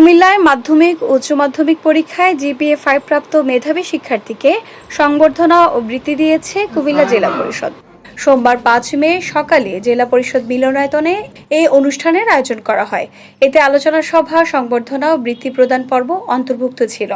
কুমিল্লায় মাধ্যমিক, উচ্চ মাধ্যমিক পরীক্ষায় জিপিএ ফাইভ প্রাপ্ত মেধাবী শিক্ষার্থীকে সংবর্ধনা ও বৃত্তি দিয়েছে কুমিল্লা জেলা পরিষদ। সোমবার পাঁচ মে সকালে জেলা পরিষদ মিলনায়তনে এই অনুষ্ঠানের আয়োজন করা হয়। এতে আলোচনা সভা, সংবর্ধনা ও বৃত্তি প্রদান পর্ব অন্তর্ভুক্ত ছিল।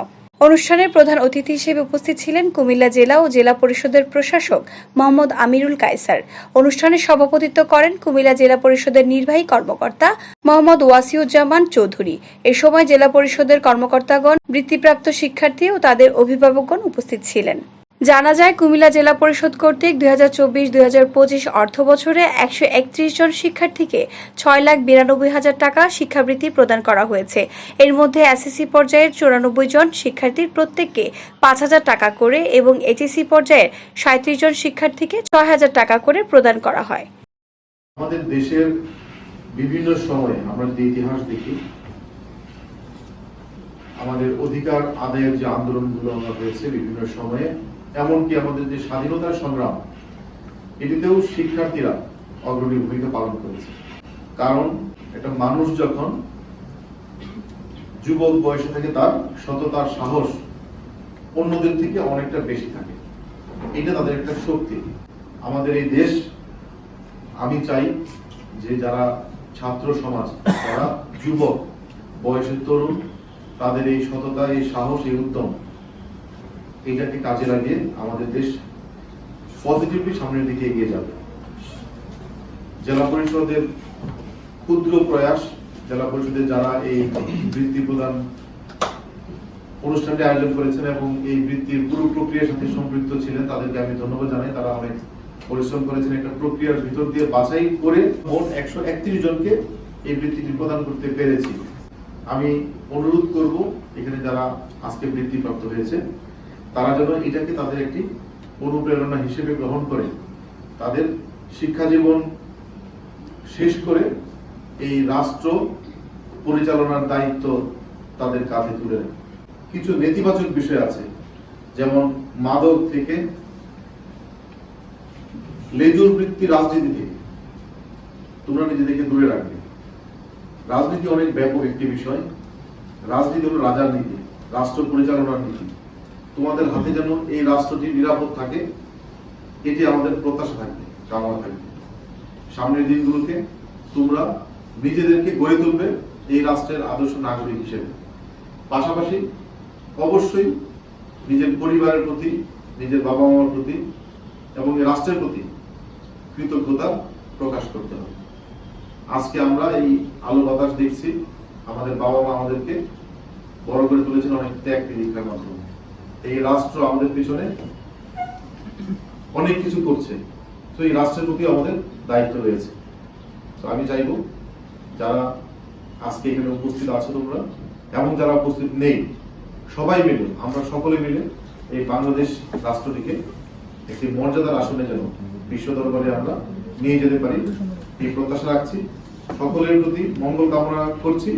অনুষ্ঠানের প্রধান অতিথি হিসেবে উপস্থিত ছিলেন কুমিল্লা জেলা ও জেলা পরিষদের প্রশাসক মোহাম্মদ আমিরুল কায়সার। অনুষ্ঠানে সভাপতিত্ব করেন কুমিল্লা জেলা পরিষদের নির্বাহী কর্মকর্তা মোহাম্মদ ওয়াসিউজ্জামান চৌধুরী। এ সময় জেলা পরিষদের কর্মকর্তাগণ, বৃত্তিপ্রাপ্ত শিক্ষার্থী ও তাদের অভিভাবকগণ উপস্থিত ছিলেন। জানা যায়, কুমিল্লা জেলা পরিষদ কর্তৃক দুই হাজার চব্বিশ পঁচিশ অর্থ বছরে একশো একত্রিশ জন শিক্ষার্থীকে ছয় লাখ বিরানব্বই হাজার টাকা শিক্ষাবৃত্তি প্রদান করা হয়েছে। এর মধ্যে এসএসসি পর্যায়ের চুরানব্বই জন শিক্ষার্থীর প্রত্যেককে পাঁচ হাজার টাকা করে এবং এইচএসসি পর্যায়ের সাঁত্রিশ জন শিক্ষার্থীকে ছয় হাজার টাকা করে প্রদান করা হয়। আমাদের দেশের বিভিন্ন সময়ে আমরা যদি ইতিহাস দেখি, আমাদের অধিকার আদায়ের যে আন্দোলনগুলো আমরা হয়েছে বিভিন্ন সময়ে এমনকি আমাদের যে স্বাধীনতার সংগ্রাম, এটিতেও শিক্ষার্থীরা অগ্রণী ভূমিকা পালন করেছে। কারণ একটা মানুষ যখন যুবক বয়সে থাকে তার সততার সাহস অন্যদের থেকে অনেকটা বেশি থাকে। এটা তাদের একটা শক্তি। আমাদের এই দেশ, আমি চাই যে যারা ছাত্র সমাজ, যারা যুবক, বয়সের তরুণ, তাদের এই সততা, এই সাহস, এই উদ্যম এইটাকে কাজে লাগিয়ে আমাদের দেশ পজিটিভলি সামনের দিকে এগিয়ে যাবে। জেলা পরিষদের ক্ষুদ্র প্রয়াস, জেলা পরিষদের যারা এই বৃত্তি প্রদান অনুষ্ঠানটি আয়োজন করেছেন এবং এই বৃত্তির পুরো প্রক্রিয়ার সাথে সম্পৃক্ত ছিলেন, তাদেরকে আমি ধন্যবাদ জানাই। তারা অনেক পরিশ্রম করেছেন একটা প্রক্রিয়ার ভিতর দিয়ে বাছাই করে মোট একশো একত্রিশ জনকে এই বৃত্তিটি প্রদান করতে পেরেছি। আমি অনুরোধ করব, এখানে যারা আজকে বৃত্তি প্রাপ্ত হয়েছে তারা যেন এটাকে তাদের একটি অনুপ্রেরণা হিসেবে গ্রহণ করে, তাদের শিক্ষা জীবন শেষ করে এই রাষ্ট্র পরিচালনার দায়িত্ব তাদের কাঁধে তুলে কিছু নেতিবাচক বিষয় আছে, যেমন মাদক থেকে, লেজুর বৃত্তি রাজনীতি থেকে। তোমরা নিজেদেরকে দূরে রাখবে। রাজনীতি অনেক ব্যাপক একটি বিষয়। রাজনীতি হলো রাজার নীতি, রাষ্ট্র পরিচালনার নীতি। তোমাদের হাতে যেন এই রাষ্ট্রটি নিরাপদ থাকে, এটি আমাদের প্রত্যাশা থাকবে, কামনা থাকবে। সামনের দিনগুলোতে তোমরা নিজেদেরকে গড়ে তুলবে এই রাষ্ট্রের আদর্শ নাগরিক হিসেবে। পাশাপাশি অবশ্যই নিজের পরিবারের প্রতি, নিজের বাবা মার প্রতি এবং এই রাষ্ট্রের প্রতি কৃতজ্ঞতা প্রকাশ করতে হবে। আজকে আমরা এই আলো বাতাস দেখছি, আমাদের বাবা মা আমাদেরকে বড় করে তুলেছেন অনেক ত্যাগ তিতিক্ষার মাধ্যমে। এই রাষ্ট্র আমাদের পিছনে অনেক কিছু করছে। তো এই রাষ্ট্রের প্রতি আমাদের দায়িত্ব রয়েছে। তো আমি চাইব যারা আজকে এখানে উপস্থিত আছো তোমরা, এবং যারা উপস্থিত নেই, সবাই মিলে, আমরা সকলে মিলে এই বাংলাদেশ রাষ্ট্রটিকে একটি মর্যাদার আসনে যেন বিশ্ব দরবারে আমরা নিয়ে যেতে পারি, এই প্রত্যাশা রাখছি। সকলের প্রতি মঙ্গল কামনা করছি।